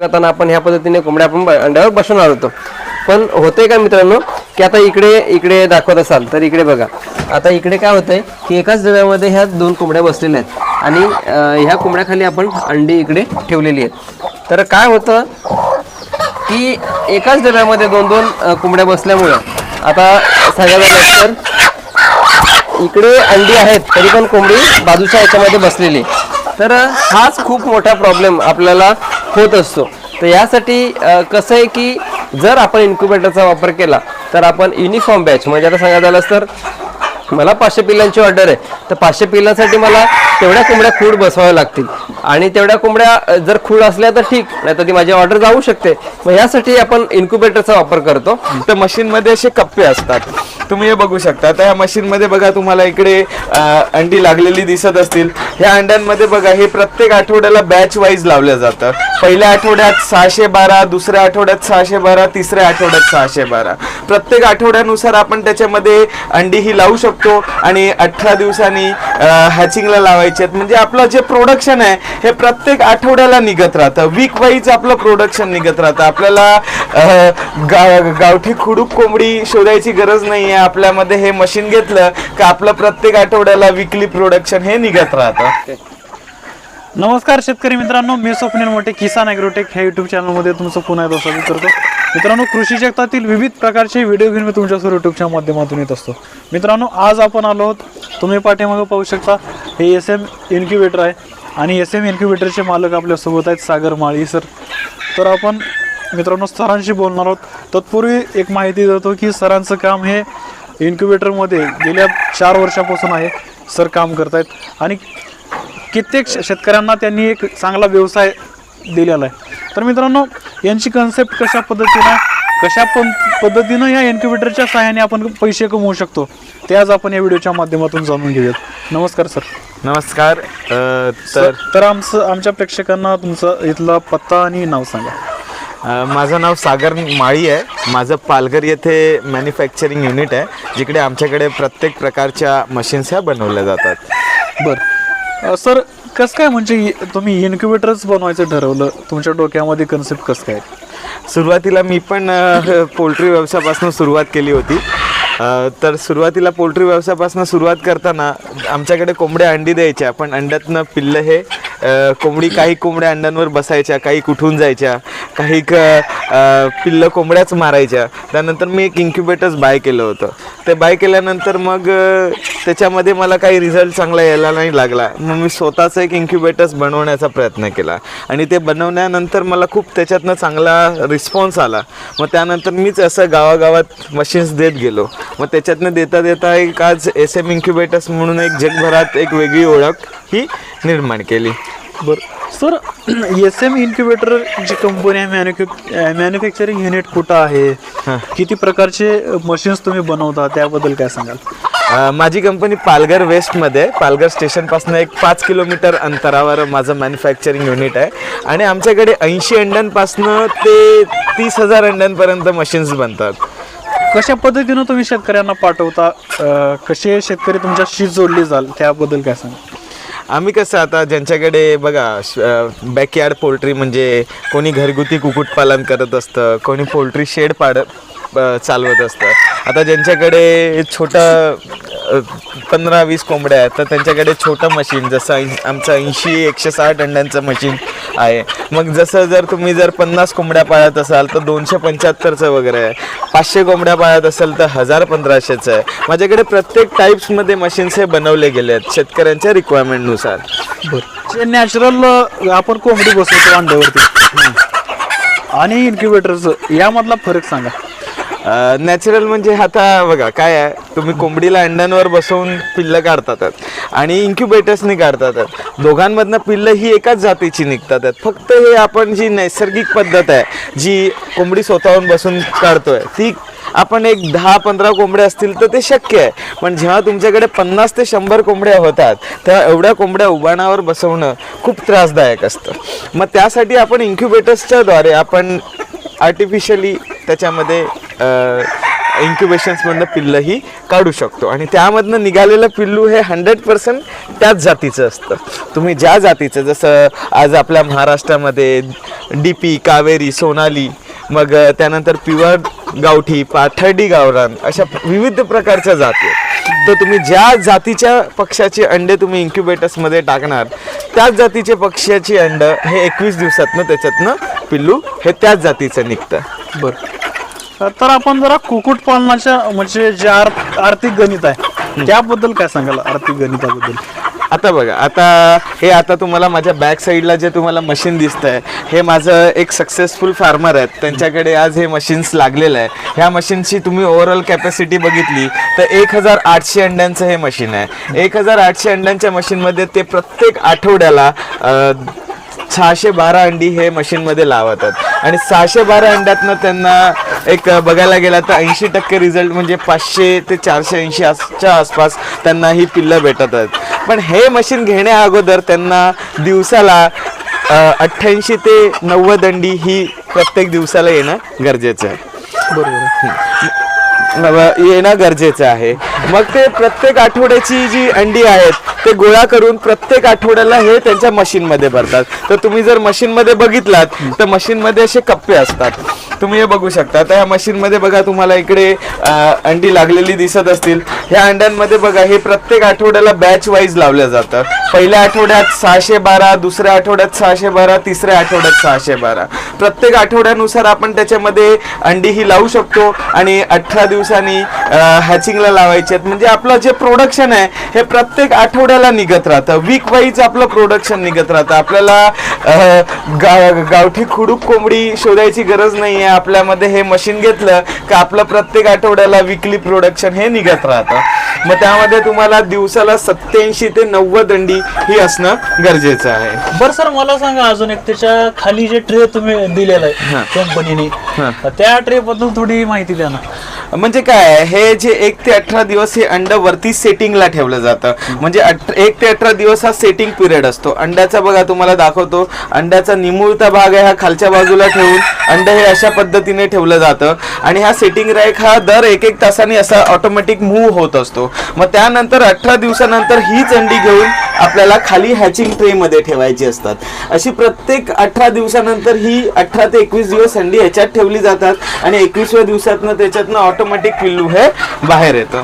करताना आपण ह्या पद्धतीने कोंबड्या आपण अंड्यावर बसवणार होतो. पण होतंय का मित्रांनो की आता इकडे इकडे दाखवत असाल तर इकडे बघा. आता इकडे काय होतंय की एकाच डब्यामध्ये ह्या दोन कोंबड्या बसलेल्या आहेत. आणि ह्या कोंबड्याखाली आपण अंडी इकडे ठेवलेली आहेत. तर काय होतं की एकाच डब्यामध्ये दोन दोन कोंबड्या बसल्यामुळं आता सांगायला तर इकडे अंडी आहेत तरी पण कोंबडी बाजूच्या याच्यामध्ये बसलेली आहे. तर हाच खूप मोठा प्रॉब्लेम आपल्याला होत असतो. तर यासाठी कसं आहे की जर आपण इन्क्युबेटरचा वापर केला तर आपण युनिफॉर्म बॅच म्हणजे आता सांगायचं झालं तर मला पाचशे पिल्लांची ऑर्डर आहे. तर पाचशे पिल्लांसाठी मला तेवढ्या कोंबड्या खूड बसवाव्या लागतील. आणि तेवढ्या कोंबड्या जर खूड असल्या तर ठीक नाही तर ती माझी ऑर्डर जाऊ शकते. मग यासाठी आपण इन्क्युबेटरचा वापर करतो. तर मशीनमध्ये असे कप्पे असतात. तुम्ही हे बघू शकता. तर ह्या मशीनमध्ये बघा तुम्हाला इकडे अंडी लागलेली दिसत असतील. ह्या अंड्यांमध्ये बघा हे प्रत्येक आठवड्याला बॅच वाईज लावलं जातं. पहिल्या आठवड्यात सहाशे बारा दुसऱ्या आठवड्यात सहाशे बारा तिसऱ्या आठवड्यात सहाशे बारा. प्रत्येक आठवड्यानुसार आपण त्याच्यामध्ये अंडी ही लावू शकतो. आणि अठरा दिवसांनी हॅचिंगला लावायचे आहेत. म्हणजे आपलं जे प्रोडक्शन आहे हे प्रत्येक आठवड्याला निघत राहतं. वीक वाईज आपलं प्रोडक्शन निघत राहतं. आपल्याला गा- गावठी खुडूक कोंबडी शोधायची गरज नाही आहे आपल्यामध्ये हे मशीन घेतलं का आपलं प्रत्येक आठवड्याला विकली प्रोडक्शन हे निघत राहतं. नमस्कार शेतकरी मित्रांनो मी स्वप्नील मोठे किसान ॲग्रोटेक ह्या युट्यूब चॅनलमध्ये तुमचं पुन्हा एकदा स्वागत करतो. मित्रांनो कृषी जगतातील विविध प्रकारचे व्हिडिओ घेऊन मी तुमच्यासमोर युट्यूबच्या माध्यमातून येत असतो. मित्रांनो आज आपण आलो आहोत तुम्ही पाठीमागं पाहू शकता हे एस एम इन्क्युबेटर आहे आणि एस एम इन्क्युबेटरचे मालक आपल्यासोबत आहेत सागर माळी सर तर आपण मित्रांनो सरांशी बोलणार आहोत. तत्पूर्वी एक माहिती देतो की सरांचं काम हे इन्क्युबेटरमध्ये गेल्या चार वर्षापासून आहे. सर काम करत आहेत आणि कित्येक श- शेतकऱ्यांना त्यांनी एक चांगला व्यवसाय दिलेला आहे. तर मित्रांनो यांची कन्सेप्ट कशा पद्धतीनं कशा पण पद्धतीनं या इन्क्युबेटरच्या सहाय्याने आपण पैसे कमवू शकतो ते आज आपण या व्हिडिओच्या माध्यमातून जाणून घेऊयात. नमस्कार सर. नमस्कार. अं, तर आमचं आमच्या प्रेक्षकांना तुमचं इथला पत्ता आणि नाव सांगा. अ, माझं नाव सागर माळी आहे. माझं पालघर येथे मॅन्युफॅक्चरिंग युनिट आहे. जिकडे आमच्याकडे प्रत्येक प्रकारच्या मशीन्स ह्या बनवल्या जातात. बरं. सर कसं काय म्हणजे तुम्ही इन्क्युबेटरच बनवायचं ठरवलं? तुमच्या डोक्यामध्ये कन्सेप्ट कसं काय? सुरुवातीला मी पण अ, पोल्ट्री व्यवसायापासून सुरुवात केली होती. अ, तर सुरुवातीला पोल्ट्री व्यवसायापासून सुरुवात करताना आमच्याकडे कोंबड्या अंडी द्यायच्या पण अंड्यातनं पिल्लं हे अ, कोंबडी काही कोंबड्या अंड्यांवर बसायच्या काही कुठून जायच्या काही क अ, पिल्लं कोंबड्याच मारायच्या. त्यानंतर मी एक इन्क्युबेटर्स बाय केलं होतं. ते बाय केल्यानंतर मग त्याच्यामध्ये मला काही रिझल्ट चांगला यायला नाही लागला. मग मी स्वतःच एक इन्क्युबेटर्स बनवण्याचा प्रयत्न केला. आणि ते बनवल्यानंतर मला खूप त्याच्यातनं चांगला रिस्पॉन्स आला. मग त्यानंतर मीच असं गावागावात मशीन्स देत गेलो. मग त्याच्यातनं देता देता एक आज एस एम इन्क्युबेटर्स म्हणून एक जगभरात एक वेगळी ओळख ही निर्माण केली. बरं. सर एस एम इन्क्युबेटर जी कंपनी आहे मॅन्युफॅ मॅन्युफॅक्चरिंग युनिट कुठं आहे? किती प्रकारचे मशीन्स तुम्ही बनवता? त्याबद्दल काय सांगाल? अ, माझी कंपनी पालघर वेस्टमध्ये आहे. पालघर स्टेशनपासून एक पाच किलोमीटर अंतरावर माझं मॅन्युफॅक्चरिंग युनिट आहे. आणि आमच्याकडे ऐंशी अंड्यांपासनं ते तीस हजार अंड्यांपर्यंत मशीन्स बनतात. कशा पद्धतीनं तुम्ही शेतकऱ्यांना पाठवता? अं, कसे शेतकरी तुमच्याशी जोडले जाल? त्याबद्दल काय सांगा आम्ही कसं आता ज्यांच्याकडे बघा बॅकयार्ड पोल्ट्री म्हणजे कोणी घरगुती कुक्कुटपालन करत असतं कोणी पोल्ट्री शेड पाड चालवत असतं आता ज्यांच्याकडे छोटं पंधरा वीस कोंबड्या आहेत तर त्यांच्याकडे छोटं मशीन जसं आमचं ऐंशी एकशे साठ अंड्यांचं मशीन आहे. मग जसं जर तुम्ही जर पन्नास कोंबड्या पाळत असाल तर दोनशे पंच्याहत्तरचं वगैरे आहे. पाचशे कोंबड्या पाळत असाल तर हजार पंधराशेचं आहे. माझ्याकडे प्रत्येक टाईप्समध्ये मशीन्स हे बनवले गेले आहेत शेतकऱ्यांच्या रिक्वायरमेंटनुसार बरं. नॅचरल आपण कोंबडी बसवतो अंड्यावरती. आणि इन्क्युबेटरचं यामधला फरक सांगा. नॅचरल म्हणजे आता बघा काय आहे? तुम्ही कोंबडीला अंड्यांवर बसवून पिल्लं काढतात आणि इन्क्युबेटर्सनी काढतात दोघांमधनं पिल्लं ही एकाच जातीची निघतात फक्त हे आपण जी नैसर्गिक पद्धत आहे जी कोंबडी स्वतःहून बसून काढतोय ती आपण एक दहा पंधरा कोंबड्या असतील तर ते शक्य आहे. पण जेव्हा तुमच्याकडे पन्नास ते शंभर कोंबड्या होतात तेव्हा एवढ्या कोंबड्या उबाणावर बसवणं खूप त्रासदायक असतं. मग त्यासाठी आपण इन्क्युबेटर्सच्या द्वारे आपण आर्टिफिशियली त्याच्यामध्ये इन्क्युबेशन्समधनं पिल्लंही काढू शकतो. आणि त्यामधनं निघालेलं पिल्लू हे हंड्रेड पर्सेंट त्याच जातीचं असतं. तुम्ही ज्या जातीचं जसं आज आपल्या महाराष्ट्रामध्ये डी पी कावेरी सोनाली मग त्यानंतर प्युअर गावठी पाथर्डी गावरान अशा विविध प्रकारच्या जाती आहेत. तर तुम्ही ज्या जातीच्या पक्ष्याचे अंडे तुम्ही इन्क्युबेटर्समध्ये टाकणार त्याच जातीचे पक्ष्याची अंडं हे एकवीस दिवसातनं त्याच्यातनं पिल्लू हे त्याच जातीचं निघतं. बरं. तर आपण जरा कुक्कुट पालनाच्या म्हणजे जे आर- आर्थिक गणित आहे त्याबद्दल काय सांगाल आर्थिक गणिताबद्दल? आता बघा आता हे आता तुम्हाला माझ्या बॅक साईडला जे तुम्हाला मशीन दिसत आहे हे माझं एक सक्सेसफुल फार्मर आहेत. त्यांच्याकडे आज हे मशीन्स लागलेलं आहे. ह्या मशीनची तुम्ही ओव्हरऑल कॅपॅसिटी बघितली तर एक हजार आठशे अंड्यांचं हे मशीन आहे. एक हजार आठशे अंड्यांच्या मशीनमध्ये ते प्रत्येक आठवड्याला सहाशे बारा अंडी हे मशीनमध्ये लावतात. आणि सहाशे बारा अंड्यातनं त्यांना एक बघायला गेला तर ऐंशी टक्के रिझल्ट म्हणजे पाचशे ते चारशे ऐंशी च्या आसपास त्यांना ही पिल्लं भेटत आहेत. पण हे मशीन घेण्या अगोदर त्यांना दिवसाला अठ्ठ्याऐंशी ते नव्वद अंडी ही प्रत्येक दिवसाला येणं गरजेचं आहे. बरोबर येणं गरजेचं आहे. मग ते प्रत्येक आठवड्याची जी अंडी आहेत ते गोळा करून प्रत्येक आठवड्याला हे त्यांच्या मशीनमध्ये भरतात. तर तुम्ही जर मशीनमध्ये बघितलात तर मशीनमध्ये असे कप्पे असतात. तुम्ही हे बघू शकता. तर ह्या मशीनमध्ये बघा तुम्हाला इकडे अंडी लागलेली दिसत असतील. ह्या अंड्यांमध्ये बघा हे प्रत्येक आठवड्याला बॅच वाईज लावलं जातं पहिल्या आठवड्यात सहाशे बारा दुसऱ्या आठवड्यात सहाशे बारा तिसऱ्या आठवड्यात सहाशे बारा. प्रत्येक आठवड्यानुसार आपण त्याच्यामध्ये अंडी ही लावू शकतो आणि अठरा दिवसांनी हॅचिंगला लावायचे आहेत. म्हणजे आपलं जे प्रोडक्शन आहे हे प्रत्येक आठवड्याला निघत राहतं. वीक वाईज आपलं प्रोडक्शन निघत राहतं. आपल्याला गा- गावठी खुडूक कोंबडी शोधायची गरज नाही आहे आपल्यामध्ये हे मशीन घेतलं का आपलं प्रत्येक आठवड्याला विकली प्रोडक्शन हे निघत राहतं. मग त्यामध्ये तुम्हाला दिवसाला सत्याऐंशी ते नव्वद अंडी ही असणं गरजेचं आहे. बरं सर मला सांगा अजून एक त्याच्याखाली जे ट्रे तुम्ही दिलेला आहे कंपनीने त्या ट्रे बद्दल थोडी माहिती द्या ना. म्हणजे काय हे जे एक ते अठरा दिवस हे अंड वरती सेटिंगला ठेवलं जातं. म्हणजे अठ- एक ते अठरा दिवस हा सेटिंग पिरियड असतो. अंड्याचा बघा तुम्हाला दाखवतो. अंड्याचा निमुळता भाग आहे हा खालच्या बाजूला ठेवून अंड हे अशा पद्धतीने ठेवलं जातं. आणि हा सेटिंग रॅक हा दर एक एक तासाने असा ऑटोमॅटिक मूव्ह होत असतो. मग त्यानंतर अठरा दिवसानंतर हीच अंडी घेऊन आपल्याला खाली हॅचिंग ट्रे मध्ये ठेवायची असतात. अशी प्रत्येक अठरा दिवसानंतर ही अठरा ते एकवीस दिवस अंडी ह्याच्यात ठेवली जातात आणि एकवीसव्या दिवसातनं त्याच्यातनं ऑटोमॅटिक पिल्लू हे बाहेर येतं.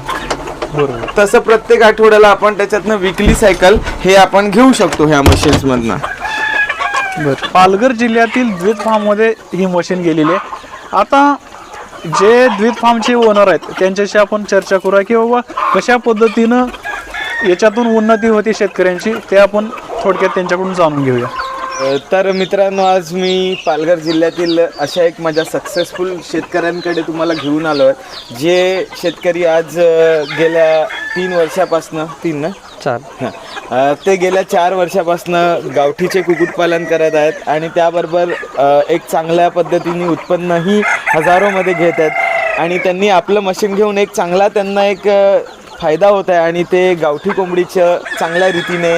बरोबर. तसं प्रत्येक आठवड्याला आपण त्याच्यातनं विकली सायकल हे आपण घेऊ शकतो ह्या मशीन्स मधनं. बर. पालघर जिल्ह्यातील द्वित फार्ममध्ये ही मशीन गेलेली आहे. आता जे द्वित फार्मचे ओनर आहेत त्यांच्याशी आपण चर्चा करूया की बाबा कशा पद्धतीनं याच्यातून उन्नती होती शेतकऱ्यांची ते आपण थोडक्यात त्यांच्याकडून जाणून घेऊया. तर मित्रांनो आज मी पालघर जिल्ह्यातील अशा एक माझ्या सक्सेसफुल शेतकऱ्यांकडे तुम्हाला घेऊन आलो आहे जे शेतकरी आज गेल्या तीन वर्षापासनं तीन ना? चार. हं. ते गेल्या चार वर्षापासनं गावठीचे कुक्कुटपालन करत आहेत आणि त्याबरोबर एक चांगल्या पद्धतीने उत्पन्नही हजारोमध्ये घेत आहेत. आणि त्यांनी आपलं मशीन घेऊन एक चांगला त्यांना एक फायदा होत आहे आणि ते गावठी कोंबडीचं चांगल्या रीतीने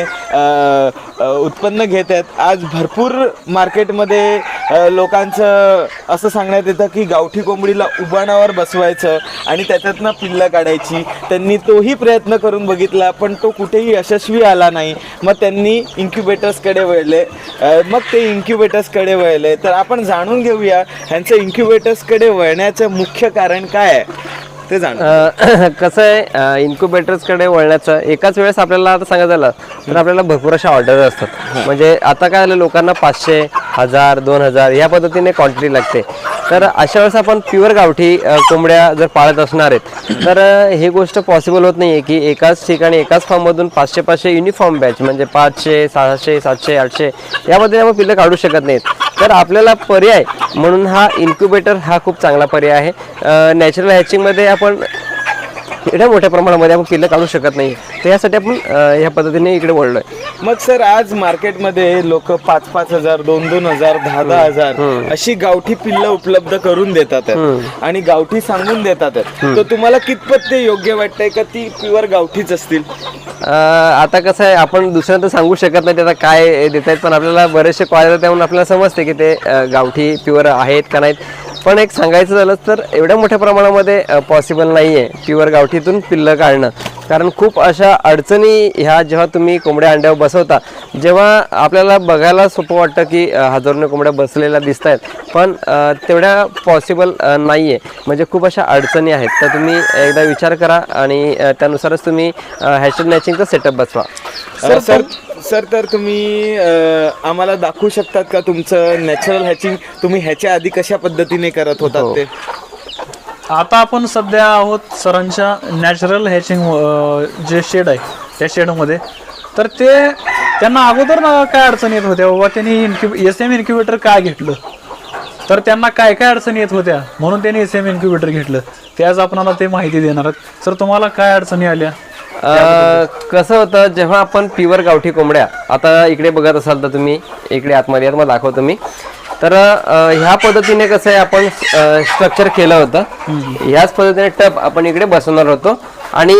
उत्पन्न घेत आहेत. आज भरपूर मार्केटमध्ये लोकांचं असं सांगण्यात येतं की गावठी कोंबडीला उबाणावर बसवायचं आणि त्याच्यातनं पिल्लं काढायची. त्यांनी तोही प्रयत्न करून बघितला पण तो कुठेही यशस्वी आला नाही. मग त्यांनी इन्क्युबेटर्सकडे वळले. मग ते इन्क्युबेटर्सकडे वळले. तर आपण जाणून घेऊया ह्यांचं इन्क्युबेटर्सकडे वळण्याचं मुख्य कारण काय आहे? ते जाणून. अ, कसं आहे इन्क्युबेटर्सकडे वळण्याचं एकाच वेळेस आपल्याला आता सांगायचं झालं तर आपल्याला भरपूर अशा ऑर्डर असतात. म्हणजे आता काय झालं लोकांना पाचशे हजार दोन हजार या पद्धतीने क्वांटिटी लागते. तर अशा वेळेस आपण प्युअर गावठी कोंबड्या जर पाळत असणार आहेत तर हे गोष्ट पॉसिबल होत नाही आहे की एकाच ठिकाणी एकाच फॉर्ममधून पाचशे पाचशे युनिफॉर्म बॅच म्हणजे पाचशे सहाशे सातशे आठशे यामध्ये आपण पिल्लं काढू शकत नाहीत. तर आपल्याला पर्याय म्हणून हा इन्क्युबेटर हा खूप चांगला पर्याय आहे. नॅचरल हॅचिंगमध्ये आपण एवढ्या मोठ्या प्रमाणामध्ये आपण पिल्लं काढू शकत नाही. तर यासाठी आपण ह्या पद्धतीने इकडे वळलोय. मग सर आज मार्केटमध्ये लोक पाच पाच हजार दोन दोन हजार दहा दहा हजार अशी गावठी पिल्लं उपलब्ध करून देतात. आणि गावठी सांगून देतात. तर तुम्हाला कितपत ते योग्य वाटतंय का ती प्युअर गावठीच असतील? आता कसं आहे आपण दुसऱ्यांदा सांगू शकत नाही त्याचा काय देत आहेत पण आपल्याला बरेचसे कॉल येतात त्यामुळे आपल्याला समजते की ते गावठी प्युअर आहेत का नाहीत. पण एक सांगायचं झालं तर एवढ्या मोठ्या प्रमाणामध्ये पॉसिबल नाही आहे प्युअर गावठीतून पिल्लं काढणं. कारण खूप अशा अडचणी ह्या जेव्हा तुम्ही कोंबड्या अंड्यावर बसवता जेव्हा आपल्याला बघायला सोपं वाटतं की हजारोने कोंबड्या बसलेल्या दिसत आहेत पण तेवढ्या पॉसिबल नाही आहे म्हणजे खूप अशा अडचणी आहेत. तर तुम्ही एकदा विचार करा आणि त्यानुसारच तुम्ही हॅशटॅग मॅचिंगचा सेटअप बसवा. अ, सर सर तर तुम्ही आम्हाला दाखवू शकतात का तुमचं नॅचरल हॅचिंग तुम्ही ह्याच्या आधी कशा पद्धतीने करत होतात ते? आता आपण सध्या आहोत सरांच्या नॅचरल हॅचिंग जे शेड आहे त्या शेडमध्ये तर ते त्यांना अगोदर ना काय अडचणी येत होत्या? बाबा त्यांनी इन्क्यु एस एम इन्क्युबेटर काय घेतलं? तर त्यांना काय काय अडचणी येत होत्या? म्हणून त्यांनी एस एम इन्क्युबेटर घेतलं. ते आज आपणाला ते माहिती देणार आहेत. सर तुम्हाला काय अडचणी आल्या? अ, कसं होतं जेव्हा आपण प्युअर गावठी कोंबड्या आता इकडे बघत असाल तर तुम्ही इकडे आतमध्ये आतमध्ये दाखवतो मी. तर ह्या पद्धतीने कसं आहे आपण स्ट्रक्चर केलं होतं. ह्याच पद्धतीने टप आपण इकडे बसवणार होतो. आणि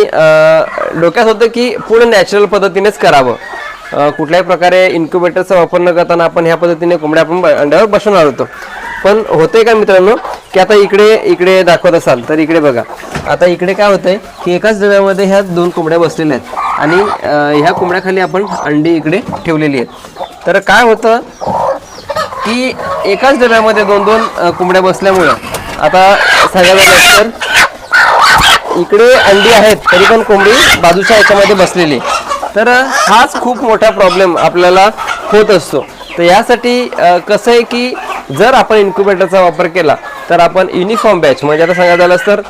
डोक्यात होतं की पूर्ण नॅचरल पद्धतीनेच करावं. कुठल्याही प्रकारे इन्क्युबेटरचा वापर न करताना आपण ह्या पद्धतीने कोंबड्या आपण ब- अंड्यावर बसवणार होतो. पण होतंय का मित्रांनो की आता इकडे इकडे दाखवत असाल तर इकडे बघा. आता इकडे काय होतंय की एकाच डब्यामध्ये ह्या दोन कोंबड्या बसलेल्या आहेत. आणि ह्या कोंबड्याखाली आपण अंडी इकडे ठेवलेली आहेत. तर काय होतं की एकाच डब्यामध्ये दोन दोन कोंबड्या बसल्यामुळं. आता सगळ्यात तर इकडे अंडी आहेत तरी पण कोंबडी बाजूच्या याच्यामध्ये बसलेली. तर हाच खूप मोठा प्रॉब्लेम आपल्याला होत असतो. तर यासाठी कसं आहे की जर आपण इन्क्युबेटरचा वापर केला तर आपण युनिफॉर्म बॅच म्हणजे आता सांगायला झालं तर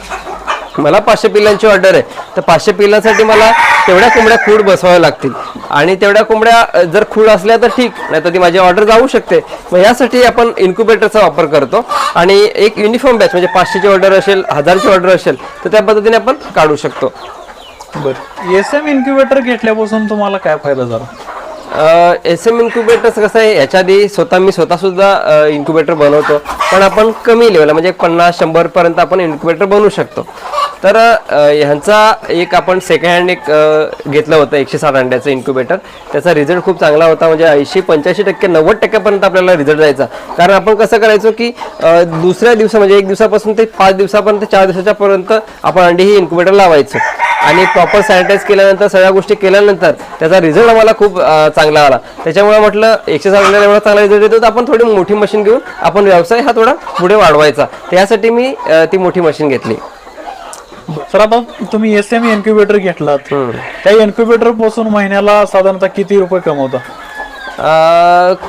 मला पाचशे पिल्लांची ऑर्डर आहे. तर पाचशे पिल्लांसाठी मला तेवढ्या कोंबड्या खूड बसवाव्या लागतील. आणि तेवढ्या कोंबड्या जर खूड असल्या तर ठीक नाही तर ती माझी ऑर्डर जाऊ शकते. मग यासाठी आपण इन्क्युबेटरचा वापर करतो. आणि एक युनिफॉर्म बॅच म्हणजे पाचशेची ऑर्डर असेल हजारची ऑर्डर असेल तर त्या पद्धतीने आपण काढू शकतो. बरं. एस एम इन्क्युबेटर घेतल्यापासून तुम्हाला काय फायदा झाला? एस एम इन्क्युबेटर कसं आहे याच्या आधी स्वतः मी स्वतः सुद्धा इन्क्युबेटर बनवतो. पण आपण कमी लेवल म्हणजे पन्नास शंभर पर्यंत आपण इन्क्युबेटर बनवू शकतो. तर ह्यांचा एक आपण सेकंड हँड एक घेतलं होतं एकशे साठ अंड्याचं इन्क्युबेटर त्याचा रिझल्ट खूप चांगला होता म्हणजे ऐंशी पंच्याऐंशी टक्के नव्वद टक्क्यापर्यंत आपल्याला रिझल्ट जायचा कारण आपण कसं करायचो की दुसऱ्या दिवसा म्हणजे एक दिवसापासून ते पाच दिवसापर्यंत चार दिवसाच्यापर्यंत आपण अंडी ही इन्क्युबेटर लावायचो. आणि प्रॉपर सॅनिटाईज केल्यानंतर सगळ्या गोष्टी केल्यानंतर त्याचा रिझल्ट आम्हाला खूप चांगला आला. त्याच्यामुळे म्हटलं एकशे साठ एवढा चांगला रिझल्ट येतो तर आपण थोडी मोठी मशीन घेऊन आपण व्यवसाय हा थोडा पुढे वाढवायचा. त्यासाठी मी ती मोठी मशीन घेतली. सर आता तुम्ही एस एम इन्क्युबेटर घेतलात. त्या इन्क्युबेटरपासून महिन्याला साधारणतः किती रुपये कमवता?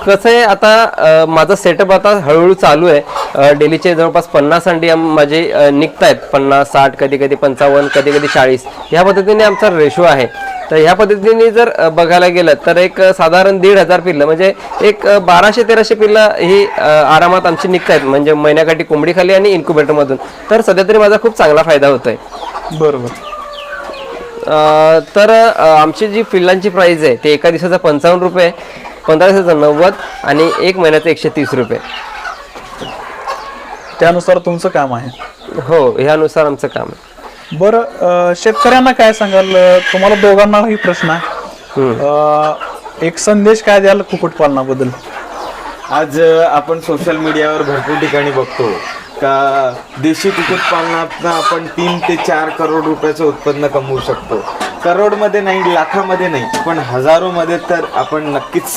कसं आहे आता माझा सेटअप आता हळूहळू चालू आहे. डेलीचे जवळपास पन्नास अंडी माझे निघत आहेत पन्नास साठ कधी कधी पंचावन्न कधी कधी चाळीस. ह्या पद्धतीने आमचा रेशो आहे. तर ह्या पद्धतीने जर बघायला गेलं तर एक साधारण दीड हजार पिल्लं म्हणजे एक बाराशे तेराशे पिल्लं ही आरामात आमची निघत आहेत म्हणजे महिन्याकाठी कोंबडी खाली आणि इन्क्युबेटरमधून तर सध्या तरी माझा खूप चांगला फायदा होतोय. बरोबर. अ, तर आमची जी पिल्लांची प्राइस आहे ते एका दिवसाचा पंचावन्न रुपये पंधरा दिवसाचा नव्वद आणि एक महिन्याचा एकशे तीस रुपये. त्यानुसार तुमचं काम आहे. हो ह्यानुसार आमचं काम आहे. बरं शेतकऱ्यांना काय सांगाल? तुम्हाला दोघांनाही प्रश्न आहे. एक संदेश काय द्याल कुक्कुटपालनाबद्दल? आज आपण सोशल मीडियावर भरपूर ठिकाणी बघतो. का देशी कुक्कुटपालनातनं आपण तीन ते चार करोड रुपयाचं उत्पन्न कमवू शकतो. करोडमध्ये नाही लाखामध्ये नाही पण हजारोमध्ये तर आपण नक्कीच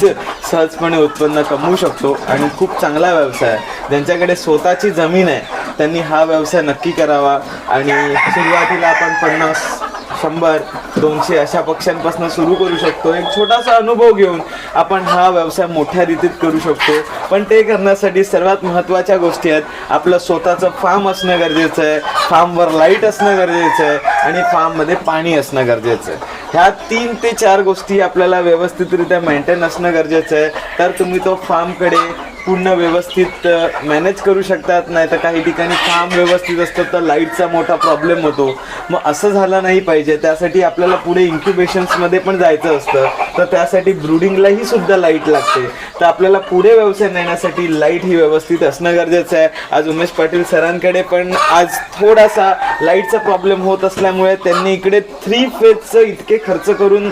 सहजपणे उत्पन्न कमवू शकतो. आणि खूप चांगला व्यवसाय आहे. ज्यांच्याकडे स्वतःची जमीन आहे त्यांनी हा व्यवसाय नक्की करावा. आणि सुरुवातीला आपण पन्नास शंभर दोनशे अशा पक्ष्यांपासून सुरू करू शकतो. एक छोटासा अनुभव घेऊन आपण हा व्यवसाय मोठ्या रीतीत करू शकतो. पण ते करण्यासाठी सर्वात महत्त्वाच्या गोष्टी आहेत. आपलं स्वतःचं फार्म असणं गरजेचं आहे. फार्मवर लाइट असणं गरजेचं आहे. आणि फार्ममध्ये पाणी असणं गरजेचं आहे. ह्या तीन ते चार गोष्टी आपल्याला व्यवस्थितरित्या मेंटेन असणं गरजेचं आहे. तर तुम्ही तो फार्मकडे पूर्ण व्यवस्थित मॅनेज करू शकतात नाही तर काही ठिकाणी काम व्यवस्थित असतं तर लाईटचा मोठा प्रॉब्लेम होतो. मग असं झालं नाही पाहिजे. त्यासाठी आपल्याला पुढे इन्क्युबेशन्समध्ये पण जायचं असतं. तर त्यासाठी ब्रुडिंगलाही सुद्धा लाइट लागते. तर आपल्याला पुढे व्यवसाय नेण्यासाठी लाइट ही व्यवस्थित असणं गरजेचं आहे. आज उमेश पाटील सरांकडे पण आज थोडासा लाईटचा प्रॉब्लेम होत असल्यामुळे त्यांनी इकडे थ्री फेजचं इतके खर्च करून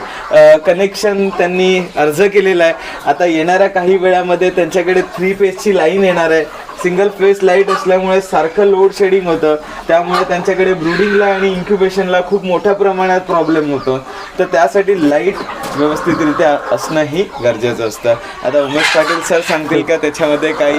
कनेक्शन त्यांनी अर्ज केलेला आहे. आता येणाऱ्या काही वेळामध्ये त्यांच्याकडे थ्री फेजची लाईन येणार आहे. सिंगल फेज लाइट असल्यामुळे सारखं लोड शेडिंग होतं. त्यामुळे त्यांच्याकडे ब्रुडिंगला आणि इन्क्युबेशनला खूप मोठ्या प्रमाणात प्रॉब्लेम होतो. तर त्यासाठी लाइट व्यवस्थितरित्या असणंही गरजेचं असतं. आता उमेश पाटील सर सांगतील का? त्याच्यामध्ये काही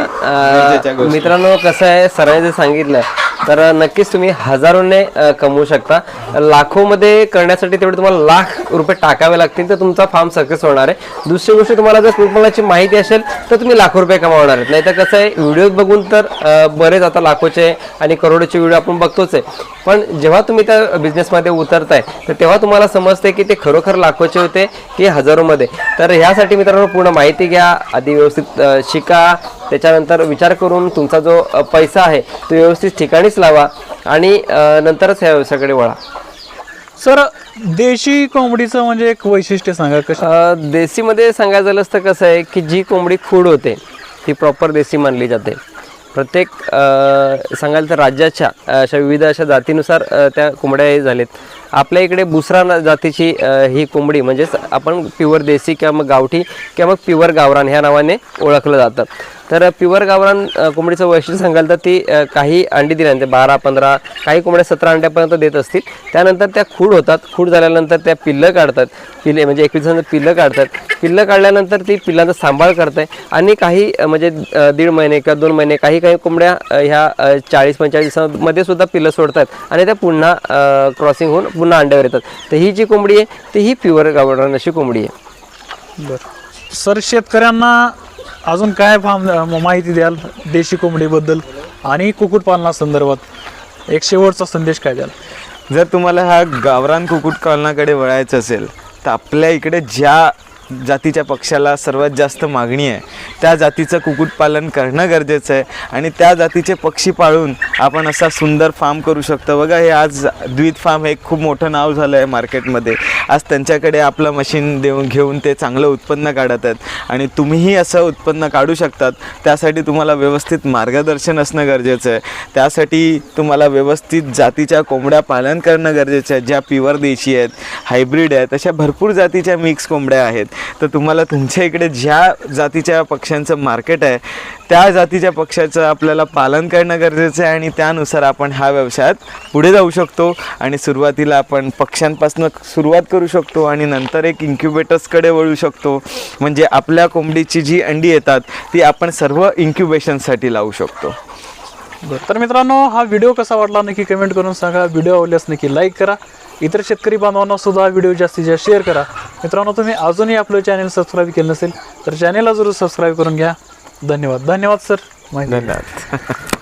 मित्रांनो कसं आहे सरांनी जे सांगितलं तर नक्कीच तुम्ही हजारोने कमवू शकता. लाखोमध्ये करण्यासाठी तेवढे तुम्हाला लाख रुपये टाकावे लागतील तर तुमचा फार्म सक्सेस होणार आहे. दुसरी गोष्ट तुम्हाला जर कुटुंबाची माहिती असेल तर तुम्ही लाखो रुपये कमावणार आहेत. नाही तर कसं आहे व्हिडिओ बघून तर बरेच आता लाखोचे आणि करोडोचे व्हिडिओ आपण बघतोच आहे. पण जेव्हा तुम्ही त्या बिझनेसमध्ये उतरताय तर तेव्हा तुम्हाला समजते की ते खरोखर लाखोचे होते की हजारोमध्ये. तर ह्यासाठी मित्रांनो पूर्ण माहिती घ्या आधी व्यवस्थित शिका. त्याच्यानंतर विचार करून तुमचा जो पैसा आहे तो व्यवस्थित ठिकाणीच लावा आणि नंतरच ह्या व्यवसायाकडे वळा. सर देशी कोंबडीचं म्हणजे एक वैशिष्ट्य सांगा कसं अ, देसीमध्ये सांगायचं झालं तर कसं आहे की जी कोंबडी खूड होते ती प्रॉपर देसी मानली जाते. प्रत्येक सांगायला तर राज्याच्या अशा विविध अशा जातीनुसार त्या कोंबड्या हे झालेत. आपल्या इकडे बुसरा जातीची ही कोंबडी म्हणजेच आपण प्युअर देसी किंवा मग गावठी किंवा मग प्युअर गावरान ह्या नावाने ओळखलं जातं. तर प्युअर गावरान कोंबडीचं वैशिष्ट्य सांगाल तर ती काही अंडी दिल्यानंतर बारा पंधरा काही कोंबड्या सतरा अंड्यापर्यंत देत असतील. त्यानंतर त्या खूड होतात खूड झाल्यानंतर त्या पिल्लं काढतात पिल्ले म्हणजे एकवीस दिवसांचं पिल्लं काढतात. पिल्लं काढल्यानंतर ती पिल्लांचा सांभाळ करते आणि काही म्हणजे दीड महिने किंवा दोन महिने काही काही कोंबड्या ह्या चाळीस पंचेचाळीस दिवसांमध्ये सुद्धा पिल्लं सोडतात आणि त्या पुन्हा क्रॉसिंग होऊन पुन्हा अंड्यावर येतात. तर ही जी कोंबडी आहे ती ही प्युअर गावरान अशी कोंबडी आहे. बरं. सर शेतकऱ्यांना अजून काय फार्म माहिती द्याल देशी कोंबडीबद्दल आणि कुक्कुटपालनासंदर्भात एक शेवटचा संदेश काय द्याल? जर तुम्हाला हा गावरान कुक्कुटपालनाकडे वळायचं असेल तर आपल्या इकडे ज्या जातीच्या पक्षाला सर्वात जास्त मागणी आहे. त्या जातीचं कुक्कुटपालन करणं गरजेचं आहे आणि त्या जातीचे पक्षी पाळून आपण असा सुंदर फार्म करू शकतो. बघा हे आज द्वित फार्म हे खूप मोठं नाव झालं आहे मार्केटमध्ये आज त्यांच्याकडे आपलं मशीन देऊन घेऊन ते चांगलं उत्पन्न काढत आहेत आणि तुम्हीही असं उत्पन्न काढू शकतात. त्यासाठी तुम्हाला व्यवस्थित मार्गदर्शन असणं गरजेचं आहे. त्यासाठी तुम्हाला व्यवस्थित जातीच्या कोंबड्या पालन करणं गरजेचं आहे. ज्या प्युअर देशी आहेत हायब्रिड आहेत अशा भरपूर जातीच्या मिक्स कोंबड्या आहेत. तर तुम्हाला तुमच्या इकडे ज्या जातीच्या पक्ष्यांचं मार्केट आहे त्या जातीच्या पक्ष्याचं आपल्याला पालन करणं गरजेचं आहे आणि त्यानुसार आपण ह्या व्यवसायात पुढे जाऊ शकतो आणि सुरुवातीला आपण पक्ष्यांपासून सुरुवात करू शकतो आणि नंतर एक इन्क्युबेटर्सकडे वळू शकतो. म्हणजे आपल्या कोंबडीची जी अंडी येतात ती आपण सर्व इन्क्युबेशनसाठी लावू शकतो. तर मित्रांनो हा व्हिडिओ कसा वाटला नक्की कमेंट करून सांगा. व्हिडिओ आवडल्यास नक्की लाईक करा. इतर शेतकरी बांधवांना सुद्धा व्हिडिओ जास्तीत जास्त शेअर करा. मित्रांनो तुम्ही अजूनही आपलं चॅनल सबस्क्राईब केलं नसेल तर चॅनेलला जरूर सबस्क्राईब करून घ्या. धन्यवाद. धन्यवाद सर धन्यवाद.